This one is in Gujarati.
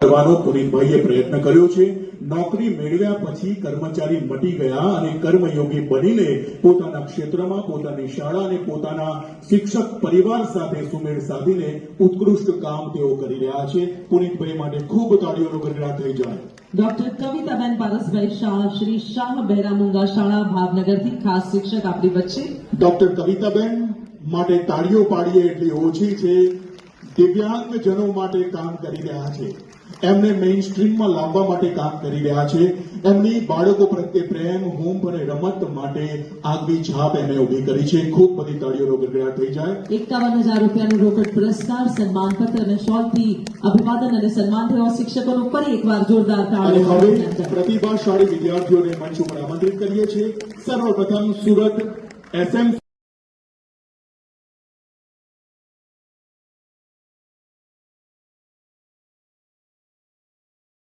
કરવાનો પુનિતભાઈએ પ્રયત્ન કર્યો છે. નોકરી મેળવ્યા પછી કર્મચારી મટી ગયા અને કર્મયોગી બનીને પોતાના ક્ષેત્રમાં પોતાની શાળા અને પોતાના શિક્ષક પરિવાર સાથે સુમેળ સાધીને ઉત્કૃષ્ટ કામ તેઓ કરી રહ્યા છે. પુનિતભાઈ માટે ખૂબ તાળીઓનો ગરગડાટ થઈ જાય. ડોક્ટર કવિતાબેન પારસભાઈ શાહ શ્રી શાહ બહેરામુંગા શાળા ભાવનગરથી ખાસ શિક્ષક આપણી વચ્ચે. ડોક્ટર કવિતાબેન માટે તાળીઓ પાડીએ એટલી ઓછી છે. દિવ્યાંગજનો માટે કામ કરી રહ્યા છે. એમને મેઇન સ્ટ્રીમમાં લાવવા માટે કામ કરી રહ્યા છે. એમની બાળકો પ્રત્યે પ્રેમ હુંફ અને રમત માટે આગવી છાપ એમને ઊભી કરી છે. ખૂબ બધી તાળીઓનો ગડગડાટ થઈ જાય. એકાવન હજાર રૂપિયાનો રોકડ પુરસ્કાર સન્માનપત્ર અને શોલથી અભિવાદન અને સન્માન થયો શિક્ષકોનો ફરી એકવાર જોરદાર તાળીઓ હવે પ્રતિભાશાળી વિદ્યાર્થીઓને મંચ ઉપર આમંત્રિત કરીએ છીએ. સર્વપ્રથમ સુરત એસએમ